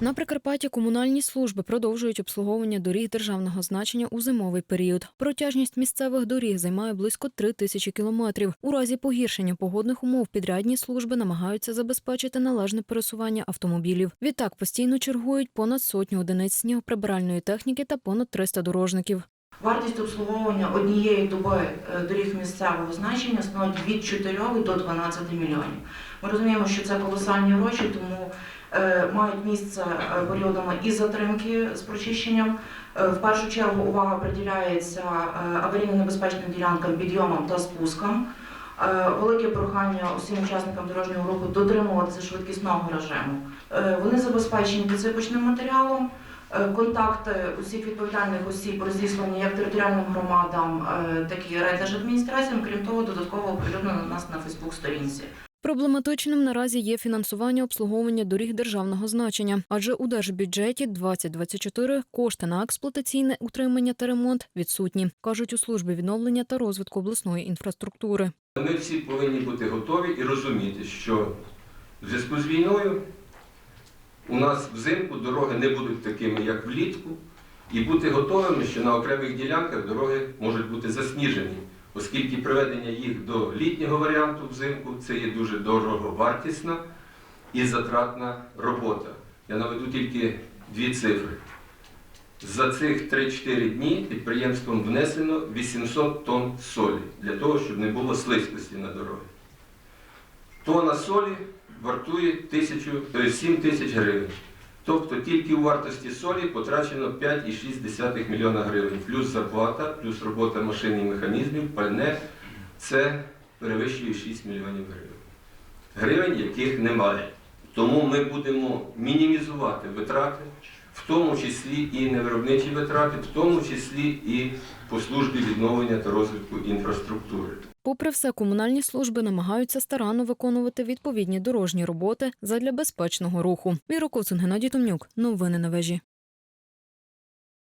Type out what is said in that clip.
На Прикарпатті комунальні служби продовжують обслуговування доріг державного значення у зимовий період. Протяжність місцевих доріг займає близько три тисячі кілометрів. У разі погіршення погодних умов підрядні служби намагаються забезпечити належне пересування автомобілів. Відтак постійно чергують понад сотню одиниць снігоприбиральної техніки та понад 300 дорожників. Вартість обслуговування однієї доби е, доріг місцевого значення становить від 4 до 12 мільйонів. Ми розуміємо, що це колосальні гроші, тому мають місце е, періодами і затримки з прочищенням. Е, в першу чергу увага приділяється е, аварійно-небезпечним ділянкам, підйомам та спускам. Е, Велике прохання усім учасникам дорожнього руху дотримуватися швидкісного режиму. Е, Вони забезпечені підсипочним матеріалом. Е, Контакти усіх відповідальних осіб розіслані як територіальним громадам, е, так і райдержадміністраціям. Крім того, додатково оприлюднено нас на Фейсбук-сторінці. Проблематичним наразі є фінансування обслуговування доріг державного значення, адже у держбюджеті 2024 кошти на експлуатаційне утримання та ремонт відсутні, кажуть у службі відновлення та розвитку обласної інфраструктури. Ми всі повинні бути готові і розуміти, що в зв'язку з війною у нас взимку дороги не будуть такими, як влітку, і бути готовими, що на окремих ділянках дороги можуть бути засніжені, оскільки приведення їх до літнього варіанту взимку це є дуже дороговартісна і затратна робота. Я наведу тільки дві цифри. За цих 3-4 дні підприємством внесено 800 тонн солі для того, щоб не було слизькості на дорогі. Тонна солі вартує 1000, е, 7 тисяч гривень. Тобто тільки у вартості солі потрачено 5,6 млн гривень, плюс зарплата, плюс робота машин і механізмів, пальне це перевищує 6 мільйонів гривень. Гривень, яких немає. Тому ми будемо мінімізувати витрати, тому числі і невиробничі витрати, в тому числі і по службі відновлення та розвитку інфраструктури. Попри все, комунальні служби намагаються старанно виконувати відповідні дорожні роботи задля безпечного руху. Віра Коцун, Геннадій Томнюк. Новини на вежі.